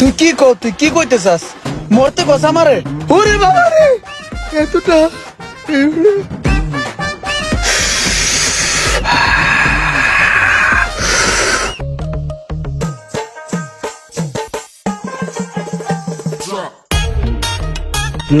তুই কি কো তুই কি কইতে চাস মরতে কস আমারে? ওরে বাবা রে এতটা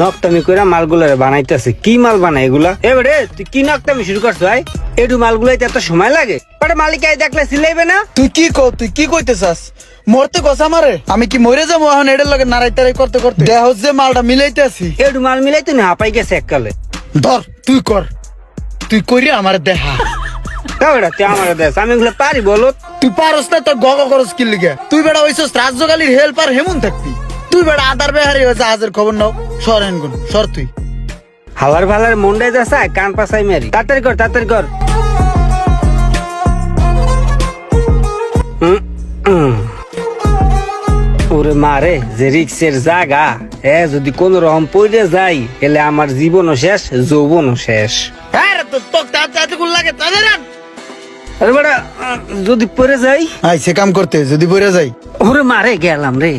নকটামি করে মালগুলারে বানাইতেছে। কি মাল বানাই এগুলা? এবারে তুই কি নকটামি শুরু করছ ভাই একটু মালগুলাইতে এত সময় লাগে। ওটা মালিক আই দেখলে সিলাইবে না? তুই কি কো তুই কি কইতে চাস মরতে কস আমারে আমি কি মরে যাব এখন? এটার লগে নাড়াই তারাই করতে করতে। দেহ যে মালটা মিলাইতে আছি। একটু মাল মিলাই তুই হাঁপাই গেছে এককালে। ধর তুই কর। তুই করি আমার দেহা। এবারে তুই আমার দেশ। আমি এগুলো পারি বলো। তুই পারস না তোর গগ করস কি লিগে? তুই বেটা হইছস রাজ্যকালীর হেল্পার হেমুন থাকবি। তুই বেটা আদার বেহারি হয়েছে আজের খবর নাও। সর হেন গুন সর তুই। হাওয়ার ভালার মন্ডাই যাচ্ছে কান পাসাই মারি। তাড়াতাড়ি কর তাড়াতাড়ি কর। উম। ওরে মারে যে রিক্সের জায়গা এ যদি কোন রকম পড়ে যাই এলে আমার জীবনও শেষ যৌবনও শেষ। হ্যাঁ আর বেটা যদি পড়ে যাই? কাম করতে যদি পড়ে যাই। ওরে মারে গেলাম রে।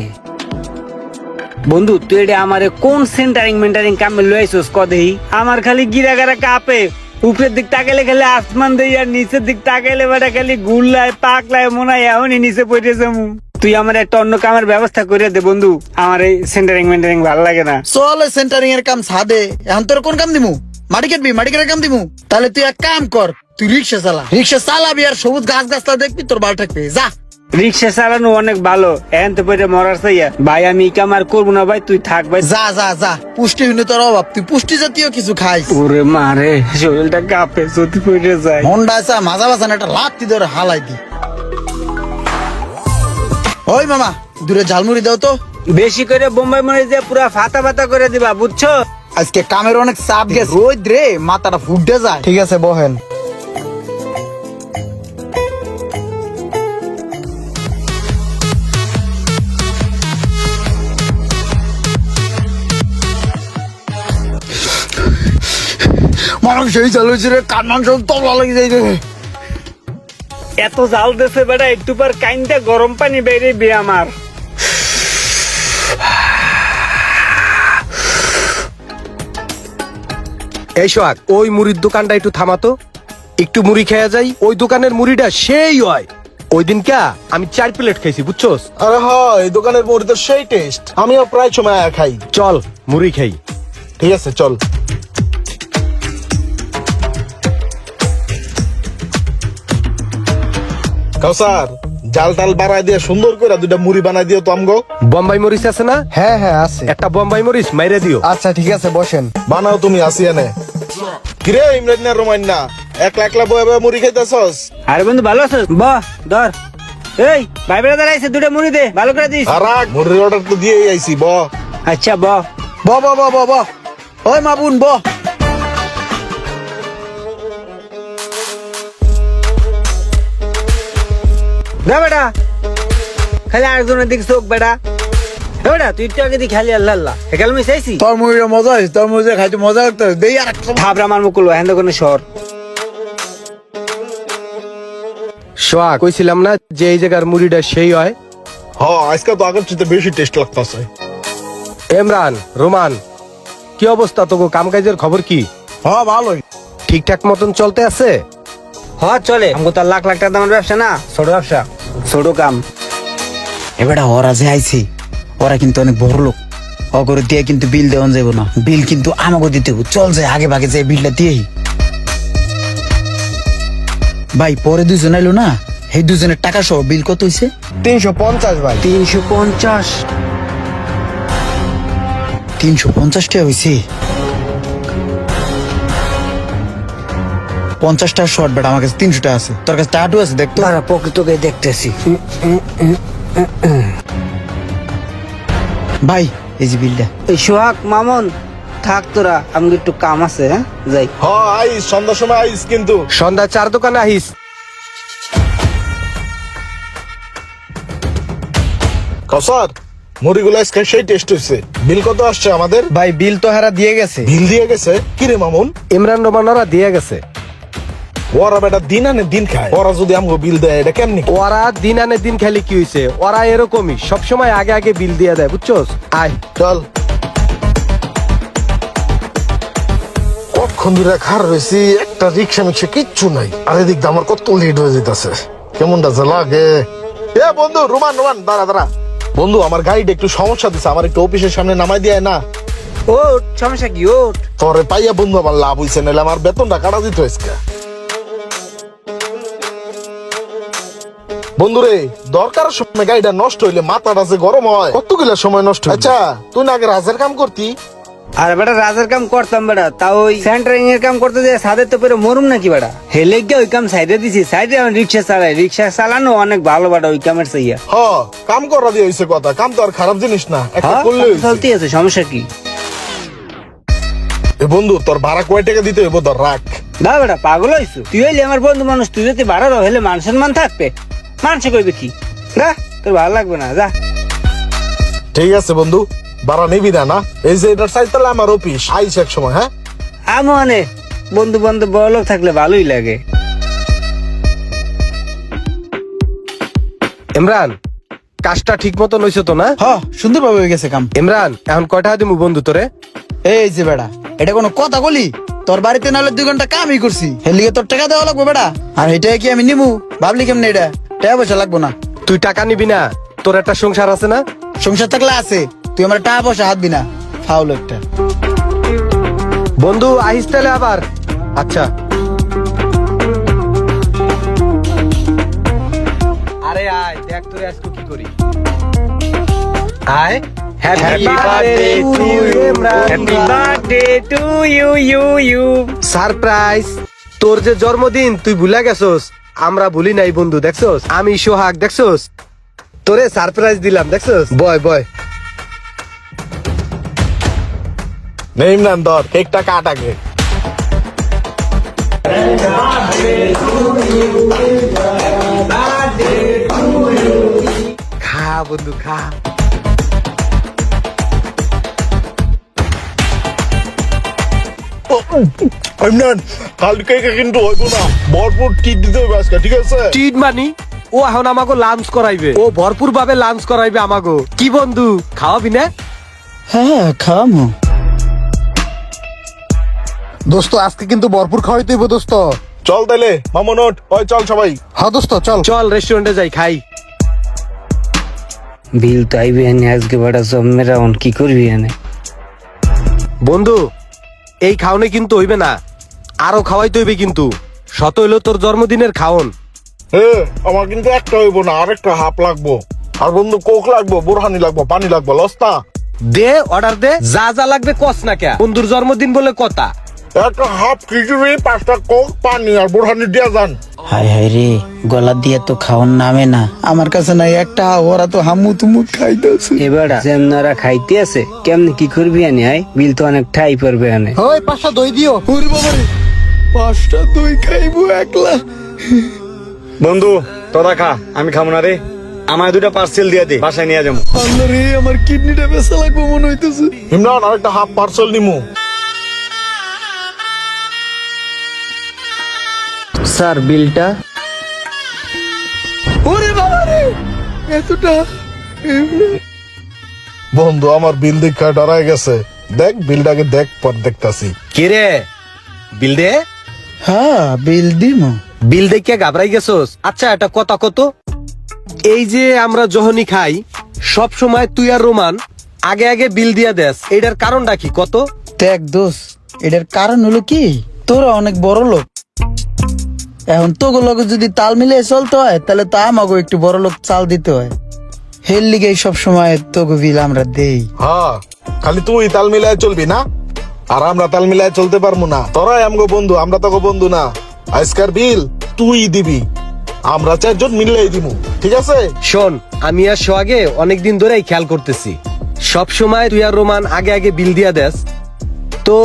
বন্ধু তুই এটা আমারে কোন সেন্টারিং মেন্টারিং কামে লইছস কদেই আমার খালি গিরা গারা কাপে। উপরের দিক তাকাইলে খালি আসমান দেই আর নিচের দিক তাকাইলে বেটা খালি গুল্লায় পাকলায় মনে হয় এমনই নিচে পড়ে যাব তুই আমার একটা অন্য কামের ব্যবস্থা করে দে বন্ধু। আমার এই সেন্টারিং মেন্টারিং ভালো লাগে না। চল সেন্টারিং এর কাম সাদে এখন তোর কোন কাম দিমু? মাটি কাটবি মাটি কাটার কাম দিমু? তাহলে তুই এক কাম কর তুই রিক্সা চালা। রিক্সা চালাবি আর সবুজ গাছ গাছটা দেখবি তোর ভালো থাকবে। যা। রিক্সা চালানো অনেক ভালো। এখন তো পরে মরার চাইয়া। ভাই আমি কাম আর করব না ভাই তুই থাক ভাই। যা যা যা। পুষ্টিহীনতার অভাব। তুই পুষ্টি জাতীয় কিছু খাইস। ওরে মারে শরীরটা কাঁপে যদি পড়ে যায়। হন্ডা আছে মাজা বাজান একটা লাত্তি ধরে হালাই দি। ওই মামা দূরে ঝালমুড়ি দাও তো। বেশি করে বোম্বাই মরিচ দিয়ে পুরা ফাতা ফাতা করে দিবা বুঝছ? আজকে কামের অনেক চাপ গেছে। রোদ রে মাথাটা ফুটে যায়। ঠিক আছে বহেন। মানুষ সেই চালু রে কান মাংস তবলা লেগে যাই রে এত জাল দেছে বেটা একটু পর কাইনটা গরম পানি বেড়ে বে আমার। এই সোহাগ ওই মুড়ির দোকানটা একটু থামাতো একটু মুড়ি খেয়ে যাই ওই দোকানের মুড়িটা সেই হয়। ওই দিন কা আমি চার প্লেট খাইছি বুঝছোস? আরে হয় এই দোকানের মুড়ি তো সেই টেস্ট আমিও প্রায় সময় খাই। চল মুড়ি খাই। ঠিক আছে চল। কাউসার জাল টাল বাড়াই দিয়ে সুন্দর করে দুটা মুড়ি বানাই দিও তো আমগো। বোম্বাই মরিচ আছে না? হ্যাঁ হ্যাঁ আছে। একটা বোম্বাই মরিচ মাইরে দিও। আচ্ছা ঠিক আছে বসেন। বানাও তুমি আসি এনে। কিরে ইমরান না রোমান না একলা একলা বয়ে বয়ে মুড়ি খাইতেছস? আরে বন্ধু ভালো আছো বাহ ধর। এই ভাই বেড়া দাঁড়াইছে দুটো মুড়ি দে ভালো করে দিস। আর মুড়ির অর্ডার তো দিয়েই আইছি ব। আচ্ছা ব। ব ব ব ব ব। ওই মাবুন ব। না বেটা। খালি আরেকজনের দিকে চোখ বেটা। বেটা তুই তো আগে দিকে খালি আল্লাহ আল্লাহ। একাল আমি চাইছি তোর মুড়িটা মজা হয়েছে তোর মুড়ি খাইতে মজা লাগতে। দেই আর থাবরা আমার মুকুল হ্যান্দ কোনো শহর। সোহাগ কইছিলাম না যে এই জায়গার মুড়িটা সেই হয়? হ আজকে তো আগের চেয়ে বেশি টেস্ট লাগতাছে। রোমান কি অবস্থা তোকে কাম কাজের খবর কি? হ্যাঁ ভালোই। ঠিকঠাক মতন চলতে আছে? হ চলে। আমাকে তো লাখ লাখ টাকা দামের ব্যবসা না। ছোট ব্যবসা। ছোট কাম। এবারে ওরা যে আইছে ওরা কিন্তু অনেক বড় লোক। অগরে দিয়ে কিন্তু বিল দেওয়া যাব না। বিল কিন্তু আমাকে দিতে হবে চল যে আগে ভাগে যে বিলটা দিয়েই। ভাই পরে দুজন আইলো না? এই দুজনের টাকা সহ বিল কত হইছে? তিনশো পঞ্চাশ ভাই। তিনশো পঞ্চাশ। তিনশো পঞ্চাশ টাকা হয়েছে পঞ্চাশ টাকা শর্ট বেটা আমার কাছে তিনশো টাকা আছে। তোর কাছে টাটু আছে দেখতো তারা প্রকৃতকে দেখতেছি। ভাই এই যে বিলটা। এই সোহাগ মামন থাক তোরা আমি একটু কাম আছে হ্যাঁ? যাই। হ আইস সন্ধ্যার সময় আইস কিন্তু। সন্ধ্যা চার দোকানে আহিস। মুড়িগুলো আজকে সেই টেস্ট হয়েছে বিল কত আসছে আমাদের? ভাই বিল তো হারা দিয়ে গেছে। বিল দিয়ে গেছে? কিরে মামুন? ইমরান রোমান ওরা দিয়ে গেছে। ওরা বেটা দিন আনে দিন খায়। ওরা যদি আমাকে বিল দেয় এটা কেমনি ওরা দিন আনে দিন খেলে কি হয়েছে ওরা এরকমই সবসময় আগে আগে বিল দিয়ে দেয় বুঝছোস? আয়। চল। কখন ধরে খার রয়েছি একটা রিক্সা মিক্সা কিচ্ছু নাই। আর এদিক দিয়ে আমার কত লেট হয়ে যেতেছে কেমনটা যে লাগে? এ বন্ধু রোমান রোমান দাঁড়া দাঁড়া। বন্ধু আমার গাড়িটা একটু সমস্যা দিছে আমার একটু অফিসের সামনে নামাই দিয়ে না। ওট সমস্যা কি ওট তোরে পাইয়া বন্ধু আমার লাভ হইছে নাহলে আমার বেতনটা কাটা দিত আজকে। বন্ধুরে দরকার সময় গাড়িটা নষ্ট হইলে মাথাটা যে গরম হয় কতগুলা সময় নষ্ট আচ্ছা তুই না আগে রাজের কাম করতি? আর বেটা রাজের কাম করতাম বেটা তাও ওই সেন্টারিং এর কাম করতে যে সাদের তো পেরে মরুম নাকি বেটা? হেলে গিয়ে ওই কাম সাইডে দিছি সাইডে আমি রিক্সা চালাই রিক্সা চালানো অনেক ভালো বেটা ওই কামের সাইয়া হ কাম করা দিয়ে হইছে কথা কাম তো আর খারাপ জিনিস না একটা হ্যাঁ করলে। চলতে আছে সমস্যা কি? এ বন্ধু তোর ভাড়া কয় টাকা দিতে হইব? তোর রাখ। না বেটা পাগল হইছু। তুই হইলে আমার বন্ধু মানুষ তুই যদি বাড়া হলে মান সম্মান থাকবে। মানুষে কইবে কি? না। তোর ভালো লাগবে না যা। ঠিক আছে বন্ধু ভাড়া নিবি না না? এই যে এটার সাইজ তাহলে আমার অফিস আইস এক সময় হ্যাঁ? আমি মানে বন্ধু বান্ধব বড় লোক থাকলে ভালোই লাগে। ইমরান কাজটা ঠিক মতো লইছো তো না? হ সুন্দরভাবে হয়ে গেছে কাম। ইমরান এখন কয়টা দিমু বন্ধু তোরে? এই যে বেড়া এটা কোনো কথা বলি? তোর বাড়িতে নাহলে দুই ঘণ্টা কামই করছি। হেলিগে তোর টাকা দেওয়া লাগবে বেড়া। আর এটা কি আমি নিমু? ভাবলি কেমনে এটা? টাকা পয়সা লাগবো না। তুই টাকা নিবি না তোর একটা সংসার আছে না? সংসার থাকলে আছে তুই আমার টাকা পয়সা হাতবি না ফাউল একটা। বন্ধু আহিস তাহলে আবার। আচ্ছা। আরে আয় দেখ তোরে আজকে কি করি। আয় happy birthday to Imran happy birthday to you you you surprise তোর যে জন্মদিন তুই ভুলে গেছস। আমরা ভুলি নাই বন্ধু দেখছস? আমি সোহাগ দেখছস? তোরে সারপ্রাইজ দিলাম দেখছস? বয় বয়। নেই না ধর কেকটা কাট আগে। খা বন্ধু খা। ইমরান কালকে কিন্তু হইব না। ভরপুর টিট দিতে হবে আজকে ঠিক আছে? ট্রিট মানি? ও এখন আমাকে লাঞ্চ করাইবে। ও ভরপুর ভাবে লাঞ্চ করাইবে আমাকে। কি বন্ধু খাওয়াবি না? হ্যাঁ খাওয়ামো। দোস্ত আজকে কিন্তু ভরপুর খাওয়াই তুইব দোস্ত। চল তাইলে মামনট ওই চল সবাই। হ্যাঁ দোস্ত চল। চল রেস্টুরেন্টে যাই খাই। বিল তো আইবি আজকে বড় সব মেরা অন কি করবি এনে? বন্ধু এই খাওনে কিন্তু হইবে না। আরও খাওয়াইতে হইবে কিন্তু। শত হইল তোর জন্মদিনের খাওন। হ্যাঁ আমার কিন্তু একটা হইব না আরেকটা হাফ লাগবো। আর বন্ধু কোক লাগবো বোরহানি লাগবো পানি লাগবো লস্তা দে অর্ডার দে। যা যা লাগবে কস না কে বন্ধুর জন্মদিন বলে কথা। একটা হাফ খিচুড়ি পাঁচটা কোক পানি আর বোরহানি দিয়া যান। হায় হায় রে গলা দিয়ে তো খাওয়ার নামে না। আমার কাছে নাই একটা ওরা তো হামু তুমু খাইতেছে। এবারা যেমনারা খাইতে আছে কেমনে কি করবি এনে আই বিল তো অনেক ঠাই পড়বে ওই পাঁচটা দই দিও। ওরে বাবা রে পাঁচটা দই খাইবো একলা। বন্ধু তোরা খা আমি খাব না রে। আমায় দুটা পার্সেল দিয়ে দে বাসায় নিয়ে যাব। আল্লাহ রে আমার কিডনিটা বেসা লাগবো মনে হইতেছে। ইমরান আরেকটা হাফ পার্সেল নিমু। স্যার বিলটা? ওরে বাবা রে! এতটা বন্ধু আমার বিল দেখা ডরাই গেছে। দেখ বিলটাকে দেখ পর দেখতাছি। কে রে? বিল দে? হ্যাঁ বিল দিমু। বিল দেখে ঘাবড়াই গেছস? আচ্ছা এটা কথা কত? এই যে আমরা যখনই খাই সব সময় তুই আর রোমান আগে আগে বিল দিয়া দেস। এটার কারণটা কি? কত? দেখ দোষ এটার কারণ হলো কি? তোরা অনেক বড় লোক। এখন তো লগে যদি তাল মিলিয়ে চলতে হয় তাহলে তো আমাকে একটু বড় লোক চাল দিতে হয়। হের লিগে সব সময় তোগো বিল আমরা দেই। হ্যাঁ খালি তুই তাল মিলায় চলবি না? আর আমরা তাল মিলায় চলতে পারব না। তোরাই আমগো বন্ধু আমরা তোকে বন্ধু না। আজকার বিল তুই দিবি। আমরা চারজন মিললেই দিমু ঠিক আছে? শোন আমি আর সোহাগে অনেকদিন ধরেই খেয়াল করতেছি। সব সময় তুই আর রোমান আগে আগে বিল দিয়া দেস। তো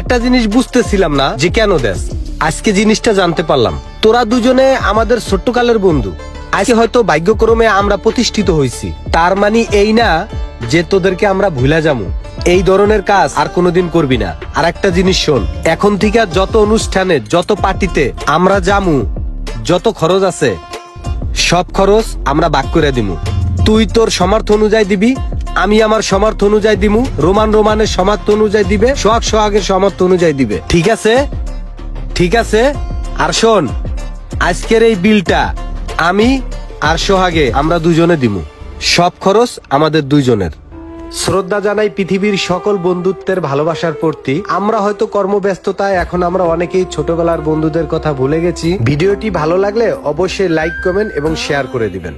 একটা জিনিস বুঝতেছিলাম না যে কেন দেস? আজকে জিনিসটা জানতে পারলাম। তোরা দুজনে আমাদের ছোট্টকালের বন্ধু। আজকে হয়তো ভাগ্যক্রমে আমরা প্রতিষ্ঠিত হইছি। তার মানে এই না যে তোদেরকে আমরা ভুলে যাব এই ধরনের কাজ আর কোনোদিন করবি না। আর একটা জিনিস শোন, এখন থেকে যত অনুষ্ঠানে, যত পার্টিতে আমরা জামু যত খরচ আছে, সব খরচ আমরা বাক করে দিমু। তুই তোর সমর্থ অনুযায়ী দিবি, আমি আমার সমর্থ অনুযায়ী দিমু। রোমান রোমানের সমর্থ অনুযায়ী দিবে, সোহাগ সোহাগের সমর্থ অনুযায়ী দিবে। ঠিক আছে? ঠিক আছে? আর শোন, আজকের এই বিলটা আমি আর সোহাগে আমরা দুজনে দিমু। সব খরচ আমাদের দুইজনের। শ্রদ্ধা জানাই পৃথিবীর সকল বন্ধুত্বের ভালোবাসার প্রতি। আমরা হয়তো কর্মব্যস্ততায়, এখন আমরা অনেকেই ছোটবেলার বন্ধুদের কথা ভুলে গেছি। ভিডিওটি ভালো লাগলে অবশ্যই লাইক কমেন্ট এবং শেয়ার করে দিবেন।